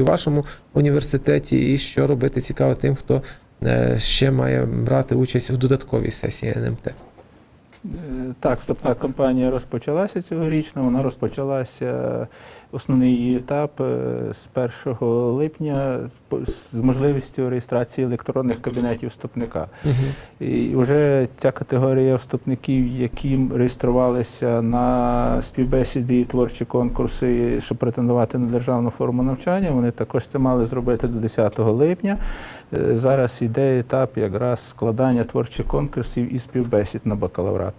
у вашому університеті, і що робити цікаво тим, хто е, ще має брати участь у додатковій сесії НМТ. Е, Так, вступна кампанія розпочалася цьогорічно. Вона розпочалася основний етап е, з 1 липня з можливістю реєстрації електронних кабінетів вступника. І вже ця категорія вступників, які реєструвалися на співбесіди і творчі конкурси, щоб претендувати на державну форму навчання, вони також це мали зробити до 10 липня. Е, Зараз йде етап якраз складання творчих конкурсів і співбесід на бакалаврат.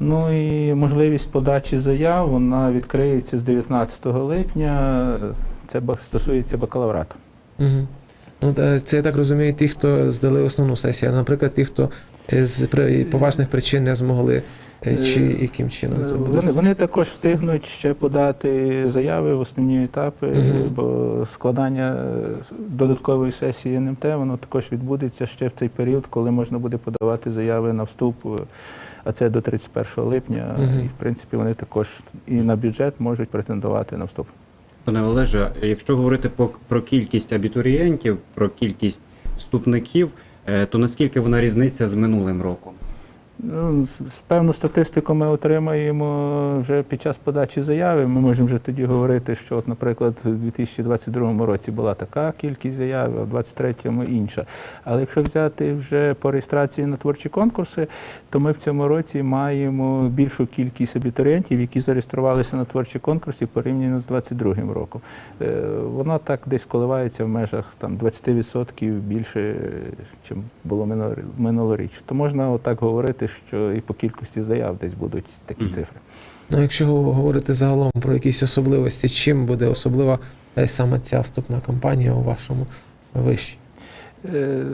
Ну і можливість подачі заяв вона відкриється з 19 липня. Це ба- стосується бакалаврату. Угу. Ну, це я так розумію, ті, хто здали основну сесію, наприклад, ті, хто е, з поважних причин не змогли, е, чи Е, яким чином це буде? Вони, вони також встигнуть ще подати заяви в основні етапи, Мгм. бо складання е, додаткової сесії НМТ воно також відбудеться ще в цей період, коли можна буде подавати заяви на вступ. А це до 31 липня. Угу. І в принципі вони також і на бюджет можуть претендувати на вступ. Пане Олеже, якщо говорити по- про кількість абітурієнтів, про кількість вступників, е, то наскільки вона різниця з минулим роком? Ну, з- певну статистику ми отримаємо вже під час подачі заяви. Ми можемо вже тоді говорити, що, от, наприклад, у 2022 році була така кількість заяв, а в 2023 інша. Але якщо взяти вже по реєстрації на творчі конкурси, то ми в цьому році маємо більшу кількість абітурієнтів, які зареєструвалися на творчі конкурси порівняно з 2022 роком. Е, Вона так десь коливається в межах там 20% більше, ніж було минулоріч. То можна отак говорити, що і по кількості заяв десь будуть такі Мгм. цифри. Ну, якщо говорити загалом про якісь особливості, чим буде особлива е, саме ця вступна кампанія у вашому виші? Е,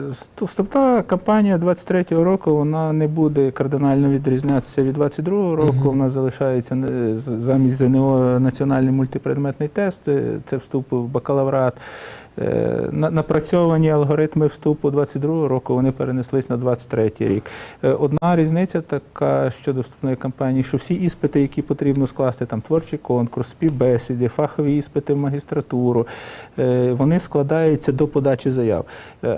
Вступна кампанія 23-го року вона не буде кардинально відрізнятися від 22-го року. Мгм. Вона залишається замість ЗНО національний мультипредметний тест. е, Це вступ в бакалаврат. Е, на- Напрацьовані алгоритми вступу 22-го року вони перенеслись на 23-й рік. Е, Одна різниця така щодо вступної кампанії, що всі іспити, які потрібно скласти, там творчий конкурс, співбесіди, фахові іспити в магістратуру, е, вони складаються до подачі заяв,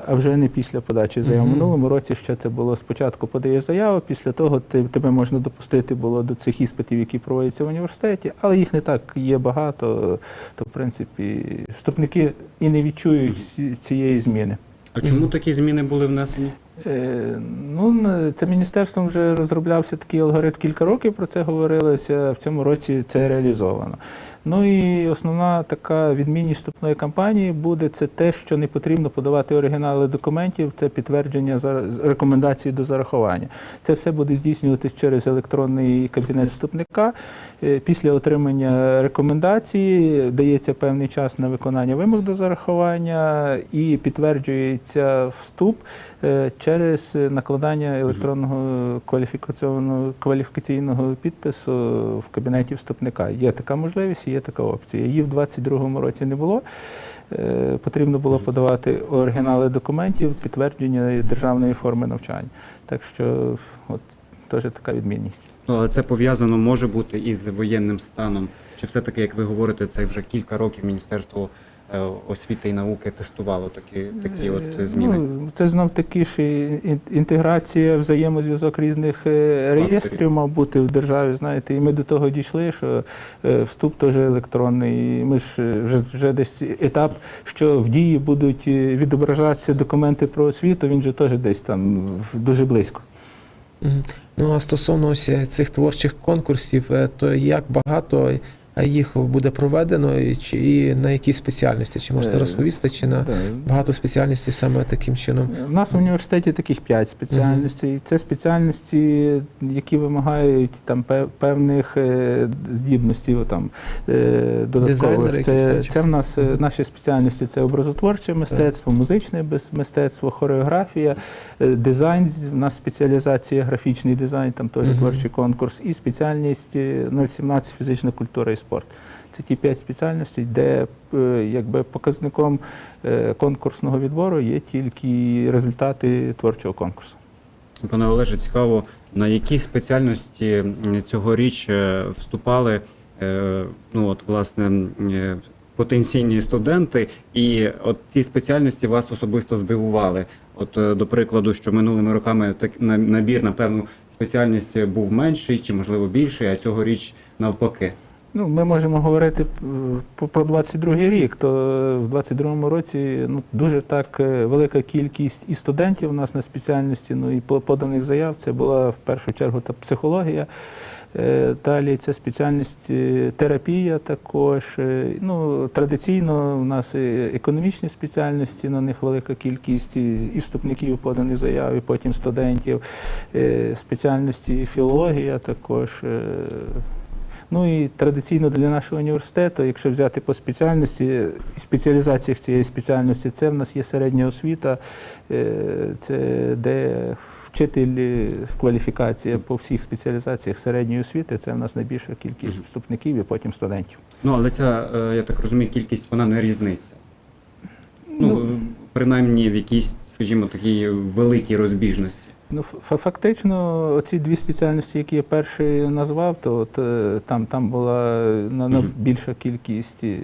а вже не після подачі заяв. В минулому році ще це було спочатку подаєш заяву, після того тебе можна допустити було до цих іспитів, які проводяться в університеті, але їх не так є багато, то в принципі вступники і не відчують ці- цієї зміни. А чому такі зміни були внесені? Е, Ну, це міністерством вже розроблявся такий алгоритм кілька років. Про це говорилося. В цьому році це реалізовано. Ну і основна така відмінність вступної кампанії буде це те, що не потрібно подавати оригінали документів, це підтвердження за рекомендації до зарахування. Це все буде здійснюватись через електронний кабінет вступника. Е, Після отримання рекомендації дається певний час на виконання вимог до зарахування і підтверджується вступ через накладання електронного кваліфікаційного кваліфікаційного підпису в кабінеті вступника. Є така можливість, і є така опція. Її в 2022 році не було. Е, Потрібно було подавати оригінали документів, підтвердження державної форми навчання. Так що от теж така відмінність. Ну, але це пов'язано може бути із воєнним станом. Чи все-таки, як ви говорите, це вже кілька років Міністерство е, освіти і науки тестувало такі, такі от Е, зміни? Ну, це знов таки ж інтеграція, взаємозв'язок різних е, реєстрів мав бути в державі. Знаєте, і ми до того дійшли, що е, вступ теж електронний. І Ми ж е, вже, вже десь етап, що в дії будуть е, відображатися документи про освіту, він же теж десь там дуже близько. Ну а стосовно ось е, цих творчих конкурсів, е, то як багато е, їх буде проведено, і чи і на які спеціальності? Чи можете Е, розповісти, чи на багато спеціальностей саме таким чином? У нас в університеті таких п'ять спеціальностей. Це спеціальності, які вимагають там певних е, здібностей, там е, додаткових. Це, це в нас наші спеціальності це образотворче мистецтво, музичне мистецтво, хореографія, дизайн. У нас спеціалізація графічний дизайн, там теж творчий конкурс, і спеціальність е, 017 фізична культура і спорт. Це ті п'ять спеціальностей, де е, якби показником е, конкурсного відбору є тільки результати творчого конкурсу. Пане Олеже, цікаво, на які спеціальності цьогоріч е, вступали, ну от власне потенційні студенти, і от ці спеціальності вас особисто здивували. От, до прикладу, що минулими роками так на- набір на певну спеціальність був менший чи можливо більший, а цьогоріч навпаки. Ну, ми можемо говорити е, про 22 рік. То в 22 році ну, дуже так е, велика кількість і студентів у нас на спеціальності, ну і по- поданих заяв. Це була в першу чергу та психологія. Е, Далі це спеціальність терапія також. Ну, традиційно у нас економічні спеціальності, на них велика кількість і вступників поданих заяв, і потім студентів. Спеціальності філологія також. Ну і традиційно для нашого університету, якщо взяти по спеціальності і спеціалізаціях цієї спеціальності, це в нас є середня освіта, е, це де вчитель е, кваліфікація по всіх спеціалізаціях середньої освіти, це в нас найбільша кількість вступників і потім студентів. Ну але ця, е, я так розумію, кількість вона не різниця. Ну, принаймні в якійсь, скажімо, такій великій розбіжності. Ну, фактично, оці дві спеціальності, які я перший назвав, то от, е, там, там була на, на більша кількість е,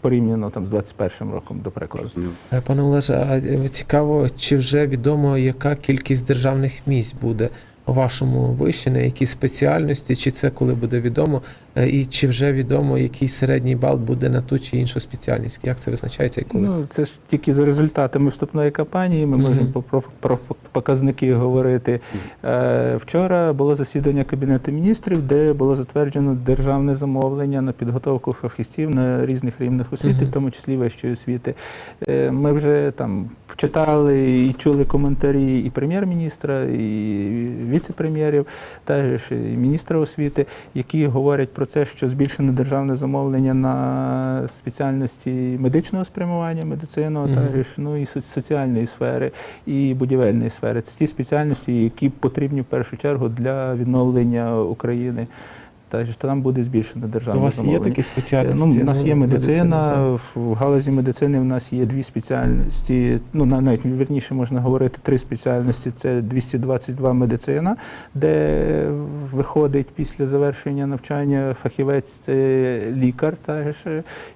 порівняно там з 21 роком, до прикладу. Е, Пане Олеже, а цікаво, чи вже відомо, яка кількість державних місць буде у вашому виші, на якій спеціальності, чи це коли буде відомо, і чи вже відомо, який середній бал буде на ту чи іншу спеціальність? Як це визначається і коли? Ну, це ж тільки за результатами вступної кампанії. Ми можемо про, про, про показники говорити. Е, вчора було засідання Кабінету міністрів, де було затверджено державне замовлення на підготовку фахівців на різних рівнях освіти, Мгм. в тому числі вищої освіти. Е, ми вже там читали і чули коментарі і прем'єр-міністра, і віце-прем'єрів, теж і міністра освіти, які говорять про це, що збільшено державне замовлення на спеціальності медичного спрямування, медицину, Мгм. також ну і со- соціальної сфери, і будівельної сфери. Це ті спеціальності, які потрібні в першу чергу для відновлення України. Тож там буде збільшено державне У вас є такі спеціальності? Ну, у нас є медицина, в галузі медицини в нас є дві спеціальності. Ну, навіть вірніше можна говорити три спеціальності. Це 222 медицина, де виходить після завершення навчання фахівець це лікар, теж,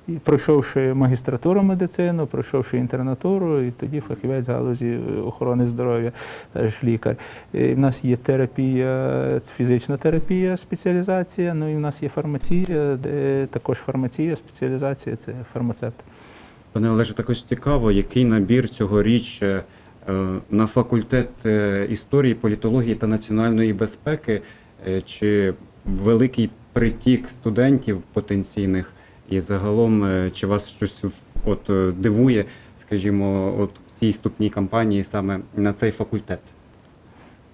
і пройшовши магістратуру медицину, пройшовши інтернатуру, і тоді фахівець галузі охорони здоров'я, теж лікар. І в нас є терапія, фізична терапія, спеціалізація. Ну і в нас є фармація, де також фармація, спеціалізація це фармацевт. Пане Олеже, також цікаво, який набір цьогоріч е, е, на факультет е, історії, політології та національної безпеки, чи великий притік студентів потенційних, і загалом чи вас щось от дивує, скажімо, от в цій ступній кампанії саме на цей факультет?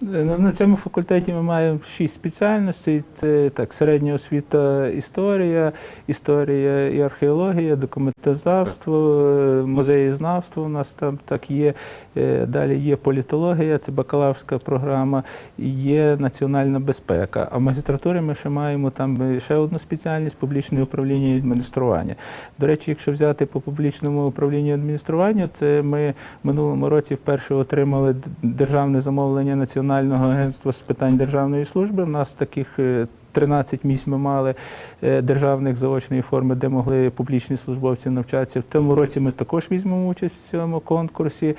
Е, На на цьому факультеті ми маємо шість спеціальностей. Це так, середня освіта історія, історія і археологія, документознавство, е, музеєзнавство у нас там так є. Е, Далі є політологія, це бакалаврська програма, є національна безпека. А в магістратурі ми ще маємо там ще одну спеціальність публічне управління і адміністрування. До речі, якщо взяти по публічному управлінню і адмініструванню, це ми в минулому році вперше отримали державне замовлення Національного агентства з питань державної служби. У нас таких е, 13 місць ми мали е, державних заочної форми, де могли публічні службовці навчатися. В тому році ми також візьмемо участь в цьому конкурсі.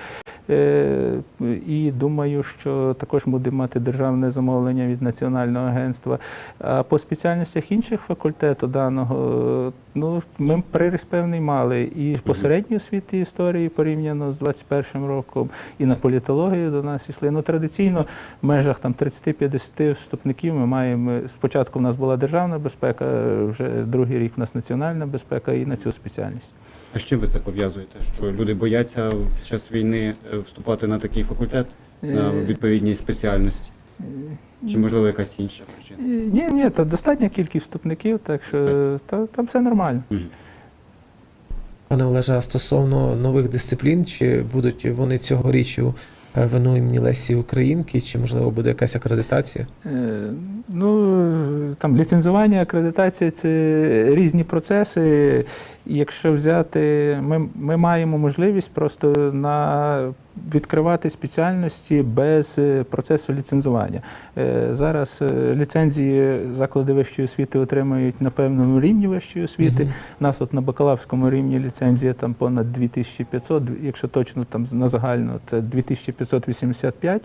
Е, І думаю, що також будемо мати державне замовлення від Національного агентства. А по спеціальностях інших факультету даного, ну ми приріст певний мали і по середній освіті історії порівняно з 21 роком, і на політологію до нас йшли. Ну традиційно в межах там 30-50 вступників ми маємо. Спочатку в нас була державна безпека, вже другий рік в нас національна безпека і на цю спеціальність. А з чим ви це пов'язуєте? Що люди бояться під час війни е, вступати на такий факультет на Е, відповідній спеціальності? Чи можливо якась інша причина? Ні, ні, то достатня кількість вступників, так що та, там все нормально. Мгм. Пане Олеже, а стосовно нових дисциплін, чи будуть вони цьогоріч у е, ВНУ імені Лесі Українки, чи можливо буде якась акредитація? Е, Ну, там ліцензування, акредитація це різні процеси, якщо взяти, ми, ми маємо можливість просто на відкривати спеціальності без е, процесу ліцензування. Е, Зараз е, ліцензії заклади вищої освіти отримують на певному рівні вищої освіти. Мгм. У нас от на бакалаврському рівні ліцензія там понад 2500, якщо точно там на загально, це 2585,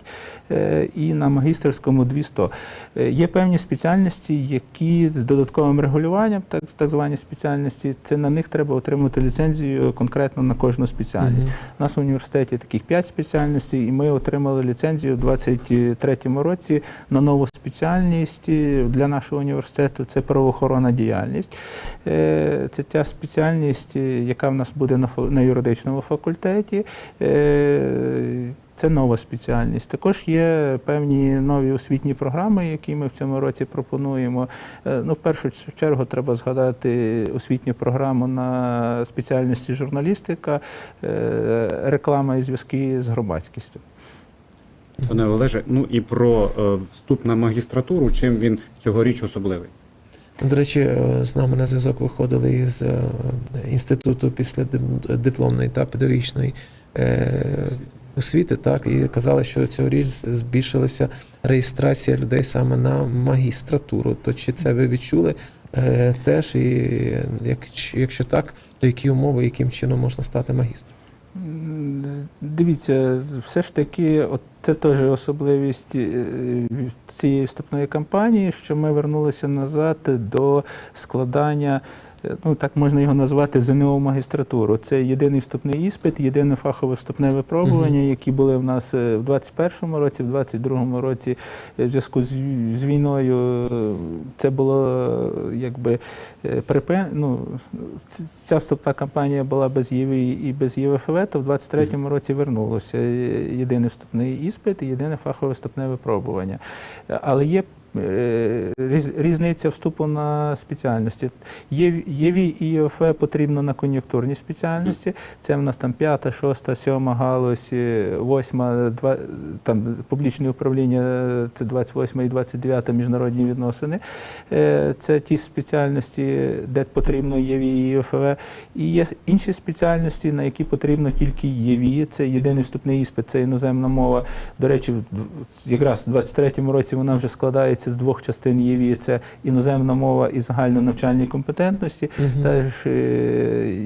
е, і на магістерському 200. Е, Є певні спеціальності, які з додатковим регулюванням, так, так звані спеціальності, це на них треба отримати ліцензію конкретно на кожну спеціальність. У нас в університеті таких 5 спеціальностей, і ми отримали ліцензію у 2023 році на нову спеціальність е, для нашого університету це правоохоронна діяльність. Е, Це та спеціальність, е, яка в нас буде на юридичному факультеті. Це нова спеціальність. Також є певні нові освітні програми, які ми в цьому році пропонуємо. Е, Ну, в першу чергу треба згадати освітню програму на спеціальності журналістика, е, реклама і зв'язки з громадськістю. Пане Олеже, ну і про е, вступ на магістратуру, чим він цьогоріч особливий? До речі, з нами на зв'язок виходили із інституту після дипломної та педагогічної освіти, так, і казали, що цьогоріч збільшилася реєстрація людей саме на магістратуру. То чи це ви відчули е, теж? І е, як, якщо так, то які умови, яким чином можна стати магістром? Дивіться, все ж таки, от це теж особливість е, цієї вступної кампанії, що ми вернулися назад до складання. Е, Ну, так можна його назвати ЗНО магістратуру. Це єдиний вступний іспит, єдине фахове вступне випробування, які були в нас е, в 21-му році, в 22-му році е, в зв'язку з, з війною. Це було якби припин... ну, ця вступна кампанія була без ЄВІ і без ЄВФВ, то в 23-му році вернулося єдиний вступний іспит і єдине фахове вступне випробування. Але є різниця вступу на спеціальності. ЄВІ і ЄВФ потрібно на кон'юнктурні спеціальності. Це в нас там п'ята, шоста, сьома галузь, е, восьма, два, там публічне управління, е, це 28 і 29 міжнародні відносини. Е, Це ті спеціальності, де потрібно ЄВІ і ЄФВ. І є інші спеціальності, на які потрібно тільки ЄВІ. Це єдиний вступний іспит, це іноземна мова. До речі, якраз у 23-му році вона вже складається з двох частин ЄВІ. Це іноземна мова і загальнонавчальні компетентності Мгм. теж е,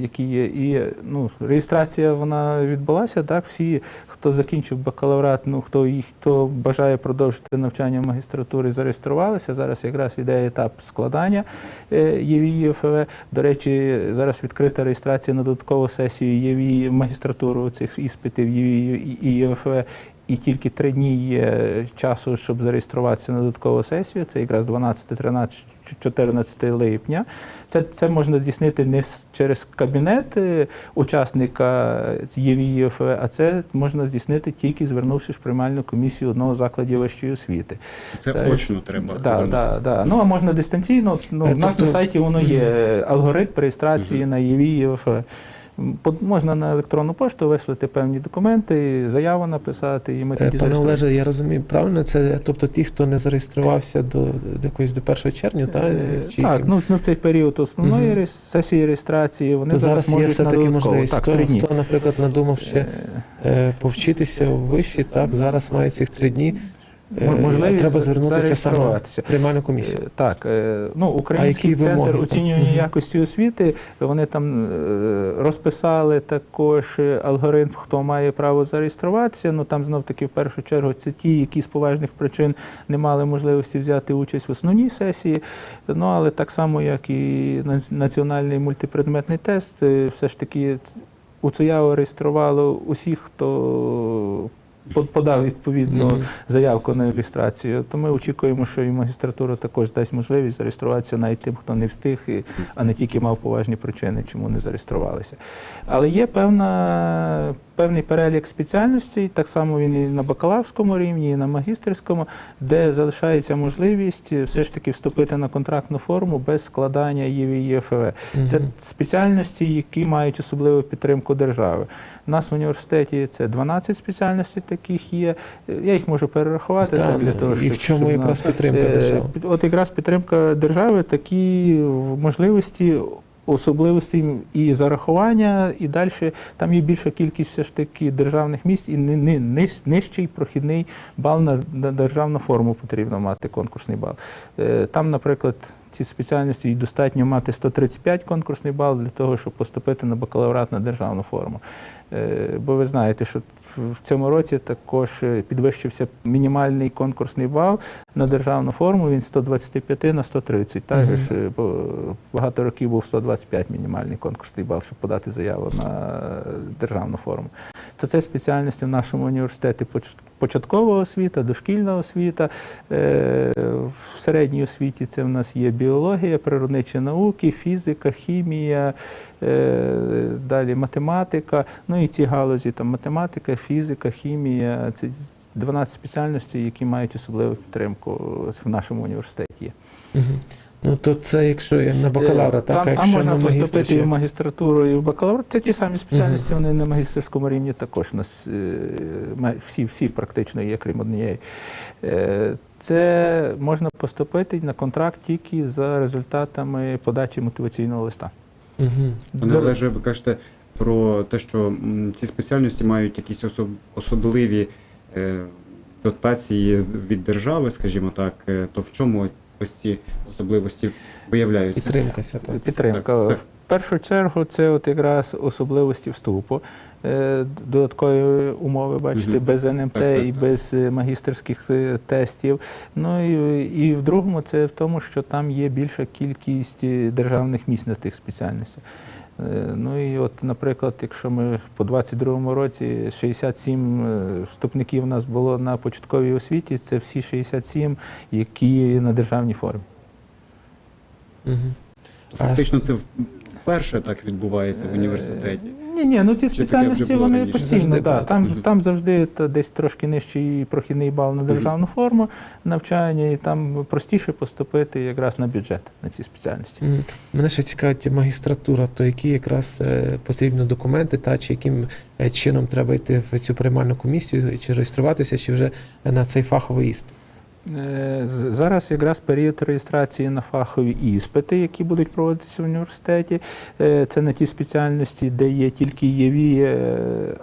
які є. І ну, реєстрація вона відбулася. Так, всі, хто закінчив бакалаврат, ну хто і хто бажає продовжити навчання в магістратурі, зареєструвалися. Зараз якраз іде етап складання е, ЄВІ ЄФВ. До речі, зараз відкрита реєстрація на додаткову сесію ЄВІ магістратуру цих іспитів ЄВІ і ЄФВ. І тільки три дні є часу, щоб зареєструватися на додаткову сесію. Це якраз 12, 13, 14 липня. Це, це можна здійснити не через кабінет е, учасника ЄВІФ, а це можна здійснити тільки звернувшись в приймальну комісію одного з закладів вищої освіти. Це Так. очно треба. Да, да, звернутися. да. Ну а можна дистанційно. Ну, Е, у нас тобто- на сайті воно є алгоритм реєстрації Мгм. на ЄВІФ. Можна на електронну пошту вислати певні документи, заяву написати, і ми Е, тоді Пане. Олеже, я розумію правильно, це тобто ті, хто не зареєструвався до, до якоїсь до 1 червня, та, Е, чи Так, яким? ну, в цей період основної реєс- сесії реєстрації вони то зараз, зараз є все таки можливість. Так, хто, хто, наприклад, надумав ще е, повчитися в виші, так зараз має цих три дні. Е, можливість треба звернутися саме в приймальну комісію. Е, Так, е, ну Український центр вимоги оцінювання якості освіти. Вони там розписали також алгоритм, хто має право зареєструватися. Ну там знов таки в першу чергу це ті, які з поважних причин не мали можливості взяти участь в основній сесії. Ну але так само, як і національний мультипредметний тест, все ж таки УЦЯО реєструвало усіх, хто подав відповідну заявку на реєстрацію, то ми очікуємо, що і магістратура також дасть можливість зареєструватися навіть тим, хто не встиг, а не тільки мав поважні причини, чому не зареєструвалися. Але є певна, певний перелік спеціальностей, так само він і на бакалаврському рівні, і на магістерському, де залишається можливість все ж таки вступити на контрактну форму без складання ЄВІ ЄВІФВ. Це спеціальності, які мають особливу підтримку держави. У нас в університеті це 12 спеціальностей таких є. Я їх можу перерахувати Так, так, для того, і в чому щоб якраз підтримка Е, держави? От якраз підтримка держави такі можливості особливості і зарахування, і далі там є більша кількість все ж таки державних місць і ни- ниж- нижчий прохідний бал на, на державну форму потрібно мати конкурсний бал. Е, Там, наприклад, ці спеціальності достатньо мати 135 конкурсний бал для того, щоб поступити на бакалаврат на державну форму. Е, Бо ви знаєте, що в цьому році також е, підвищився мінімальний конкурсний бал на державну форму. Він з 125 на 130. Так же ж, е, багато років був 125 мінімальний конкурсний бал, щоб подати заяву на державну форму. То це спеціальності в нашому університеті початкова освіта, дошкільна освіта. Е, В середній освіті це в нас є біологія, природничі науки, фізика, хімія, е, далі математика. Ну і ці галузі там математика, фізика, хімія. Це 12 спеціальностей, які мають особливу підтримку в нашому університеті. Ну то це якщо є на бакалавра, Е, так, там, а якщо можна на магістра поступити і в магістратуру, і в бакалавр. Це ті самі спеціальності, вони на магістерському рівні також у нас е, ма- всі, всі практично є, крім однієї. Е, Це можна поступити на контракт тільки за результатами подачі мотиваційного листа. Мгм. Пане До- Олеже, ви кажете про те, що м, ці спеціальності мають якісь особ- особливі е, дотації з- від держави, скажімо так, е, то в чому ось ці особливості виявляються? Підтримка так. Підтримка. Так, так. В першу чергу це от якраз особливості вступу. Е, Додаткові умови, бачите, Мгм. без НМТ Так, так, і так. без е, магістерських е, тестів. Ну і, і в другому це в тому, що там є більша кількість е, державних місць на тих спеціальностях. Е, Ну і от, наприклад, якщо ми по 22-му році 67 е, вступників у нас було на початковій освіті, це всі 67, які на державній формі. Угу. Фактично це вперше так відбувається в університеті. Ні, ні, ну ці спеціальності вони раніше? постійно, Завжди да, там, там завжди та, десь трошки нижчий прохідний бал на державну форму навчання, і там простіше поступити якраз на бюджет на ці спеціальності. Мене ще цікавить магістратура, то які якраз е, потрібні документи, та чи яким е, чином треба йти в цю приймальну комісію, чи реєструватися, чи вже на цей фаховий іспит. Е, Зараз якраз період реєстрації на фахові іспити, які будуть проводитися в університеті. Е, Це на ті спеціальності, де є тільки ЄВІ, е,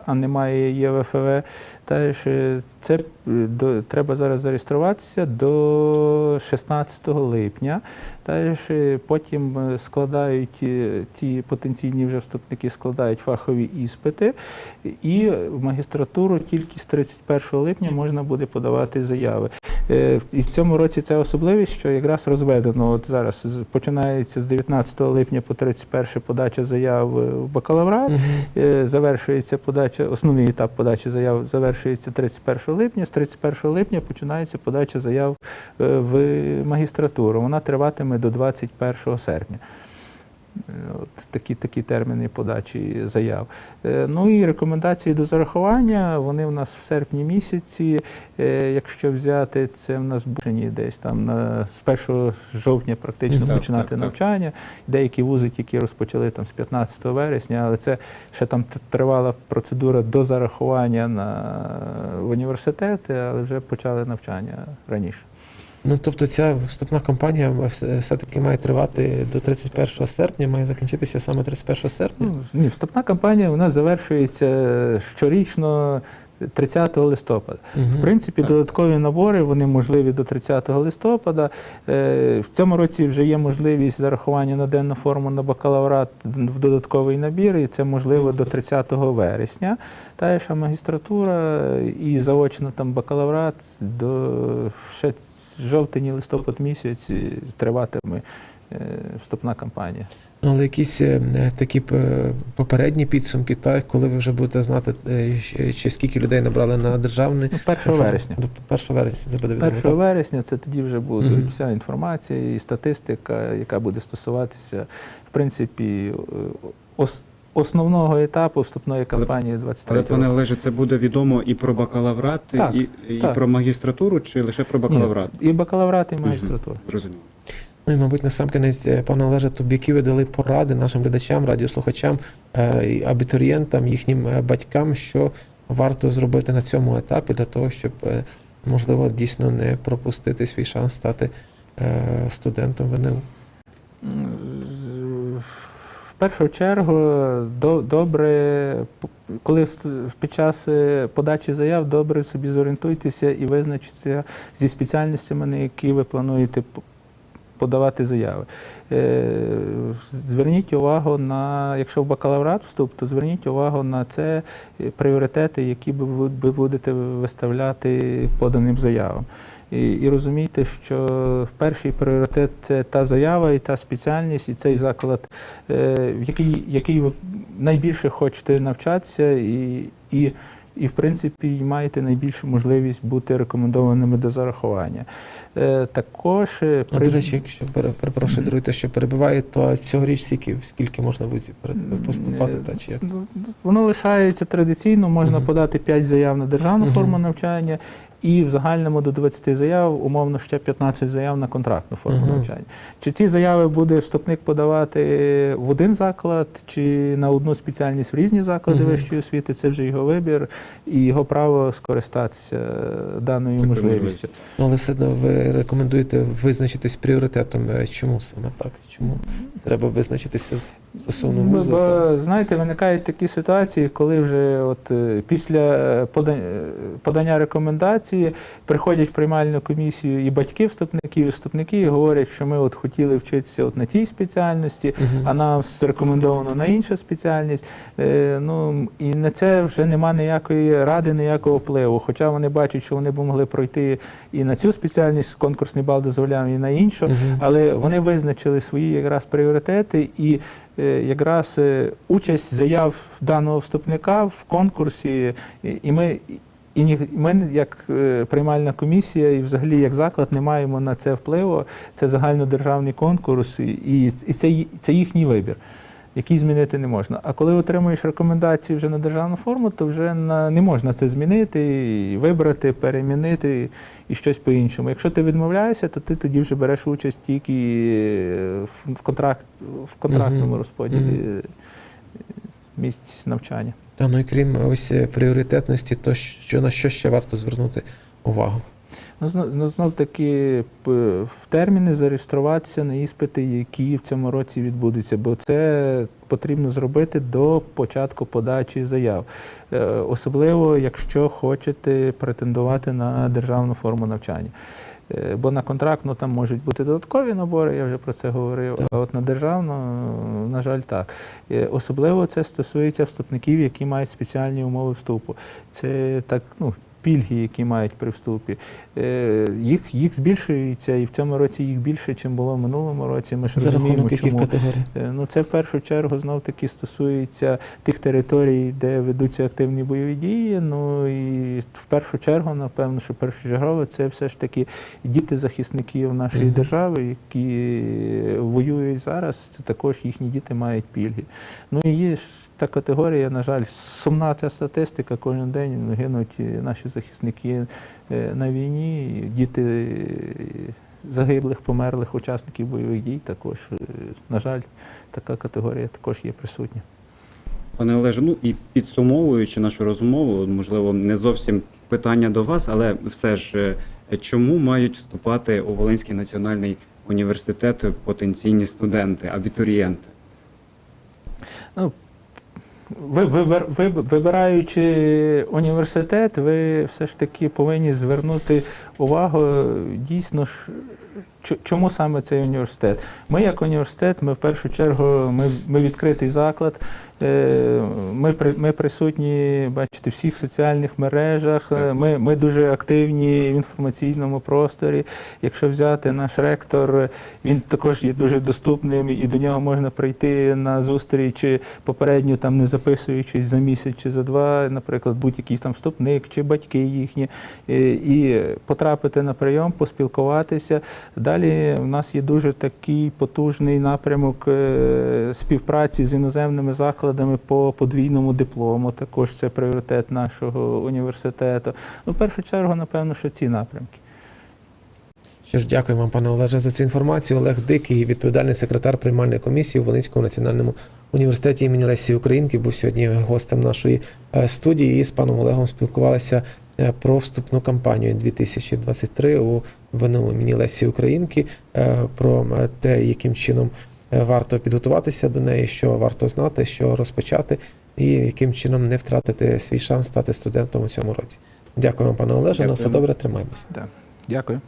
а немає ЄВФВ. Та ж це е, до, треба зараз зареєструватися до 16 липня. Та ж потім е, складають е, ті потенційні вже вступники складають фахові іспити, і в магістратуру тільки з 31 липня можна буде подавати заяви. І в цьому році це особливість, що якраз розведено. От зараз починається з 19 липня по 31 подача заяв в бакалаврат. Завершується подача, основний етап подачі заяв завершується 31 липня. З 31 липня починається подача заяв е, в магістратуру. Вона триватиме до 21 серпня. Е, От такі, такі терміни подачі заяв. Е, Ну і рекомендації до зарахування. Вони в нас в серпні місяці. Е, Якщо взяти, це в нас бушені десь там на з 1 жовтня практично Так, починати так, так. навчання. Деякі вузи тільки розпочали там з 15 вересня, але це ще там тривала процедура до зарахування на в університети, але вже почали навчання раніше. Ну тобто ця вступна кампанія все- все-таки має тривати до 31 серпня, має закінчитися саме 31 серпня. Ну, ні, вступна кампанія у нас завершується щорічно 30 листопада. Мгм. В принципі, Так. додаткові набори вони можливі до 30 листопада. Е, В цьому році вже є можливість зарахування на денну форму на бакалаврат в додатковий набір, і це можливо до 30 вересня. Та ж магістратура і заочно там бакалаврат до ще жовтень, листопад місяць триватиме е, вступна кампанія. Ну, але якісь е, такі е, попередні підсумки, так, коли ви вже будете знати, чи скільки людей набрали на державний Ну, 1 вересня. До 1 вересня це буде відомо. 1 так? вересня це тоді вже буде Мгм. вся інформація і статистика, яка буде стосуватися, в принципі, е, ос- основного етапу вступної кампанії 23 Але, пане. Олеже, це буде відомо і про бакалаврат, Так, і, і так. про магістратуру, чи лише про бакалаврат? Ні, і бакалаврат, і магістратура. Зрозуміло. Ну і, мабуть, насамкінець, е, пане Олеже, тобі які ви дали поради нашим глядачам, радіослухачам, е, і абітурієнтам, їхнім е, батькам, що варто зробити на цьому етапі для того, щоб, е, можливо, дійсно не пропустити свій шанс стати е, студентом ВНУ. М, першу чергу до, добре, коли під час е, подачі заяв добре собі зорієнтуйтеся і визначитися зі спеціальностями, на які ви плануєте подавати заяви. Е, Зверніть увагу на, якщо в бакалаврат вступ, то зверніть увагу на це е, пріоритети, які ви будете виставляти поданим заявам. І, і розумійте, що перший пріоритет це та заява і та спеціальність, і цей заклад, е, в який, який ви найбільше хочете навчатися, і, і, і в принципі маєте найбільшу можливість бути рекомендованими до зарахування. Е, Також е, А до речі, якщо пере- перепрошую, даруйте, що перебиває, то цьогоріч скільки, скільки можна перед- поступати, та чи як? Ну, Воно лишається традиційно, можна Мгм. подати 5 заяв на державну Мгм. форму навчання. І в загальному до 20 заяв, умовно, ще 15 заяв на контрактну форму Мгм. навчання. Чи ці заяви буде вступник подавати в один заклад, чи на одну спеціальність в різні заклади Мгм. вищої освіти, це вже його вибір і його право скористатися даною Такою можливістю. Ну, але все одно ви рекомендуєте визначитись пріоритетом. Е, Чому саме так? Чому треба визначитися з- стосовно Ну, вузу? та- Бо, знаєте, виникають такі ситуації, коли вже от е, після е, пода- е, приходять в приймальну комісію і батьки вступників, і вступники і говорять, що ми от хотіли вчитися от на тій спеціальності, Мгм. а нам рекомендовано на іншу спеціальність. Е, Ну і на це вже нема ніякої ради, ніякого впливу. Хоча вони бачать, що вони б могли пройти і на цю спеціальність, конкурсний бал дозволяв, і на іншу. Мгм. Але вони визначили свої якраз пріоритети і е, якраз е, участь заяв даного вступника в конкурсі, і ми. І ми, як е, приймальна комісія, і взагалі як заклад, не маємо на це впливу. Це загальнодержавний конкурс, і, і це, це їхній вибір, який змінити не можна. А коли отримуєш рекомендації вже на державну форму, то вже на, не можна це змінити, і вибрати, перемінити і щось по-іншому. Якщо ти відмовляєшся, то ти тоді вже береш участь тільки е, в, в, контракт, в контрактному розподілі місць навчання. Та, ну і крім ось е, пріоритетності, то що на що ще варто звернути увагу? Ну, знов, знов, знов таки в терміни зареєструватися на іспити, які в цьому році відбудуться, бо це потрібно зробити до початку подачі заяв. Е, Особливо, якщо хочете претендувати на державну форму навчання. Е, Бо на контрактну там можуть бути додаткові набори, я вже про це говорив. А от на державну, на жаль, так. Е, Особливо це стосується вступників, які мають спеціальні умови вступу. Це так, ну, пільги, які мають при вступі. Е, Їх, їх збільшується, і в цьому році їх більше, ніж було в минулому році. Ми ж За розуміємо, чому. категорій? Е, Ну, це в першу чергу знов таки стосується тих територій, де ведуться активні бойові дії. Ну і в першу чергу, напевно, що першочергово це все ж таки діти захисників нашої Мгм. держави, які воюють зараз. Це також їхні діти мають пільги. Ну і є ж та категорія, на жаль, сумна ця статистика. Кожен день гинуть наші захисники е, на війні, діти е, загиблих, померлих учасників бойових дій також, е, на жаль, така категорія також є присутня. Пане Олеже, ну і підсумовуючи нашу розмову, можливо, не зовсім питання до вас, але все ж чому мають вступати у Волинський національний університет потенційні студенти, абітурієнти? Ну, ви, ви, вибираючи університет, ви все ж таки повинні звернути увагу дійсно Чому саме цей університет? Ми, як університет, ми в першу чергу ми, ми відкритий заклад. Е, Ми, ми присутні, бачите, в всіх соціальних мережах. Ми, ми дуже активні в інформаційному просторі. Якщо взяти наш ректор, він також є дуже доступним, і до нього можна прийти на зустріч попередньо, там не записуючись за місяць чи за два, наприклад, будь-який там вступник чи батьки їхні, е, і потрапити на прийом, поспілкуватися. Далі в нас є дуже такий потужний напрямок е, співпраці з іноземними закладами по подвійному диплому. Також це пріоритет нашого університету. Ну, в першу чергу, напевно, що ці напрямки. Що ж, дякую вам, пане Олеже, за цю інформацію. Олег Дикий, відповідальний секретар приймальної комісії у Волинському національному університеті імені Лесі Українки, був сьогодні гостем нашої е, студії. І з паном Олегом спілкувалися е, про вступну кампанію 2023 у ВНУ імені Лесі Українки, е, про те, яким чином варто підготуватися до неї, що варто знати, що розпочати, і яким чином не втратити свій шанс стати студентом у цьому році. Дякую вам, пане Олеже. На все добре, тримаємося. Да. Дякую.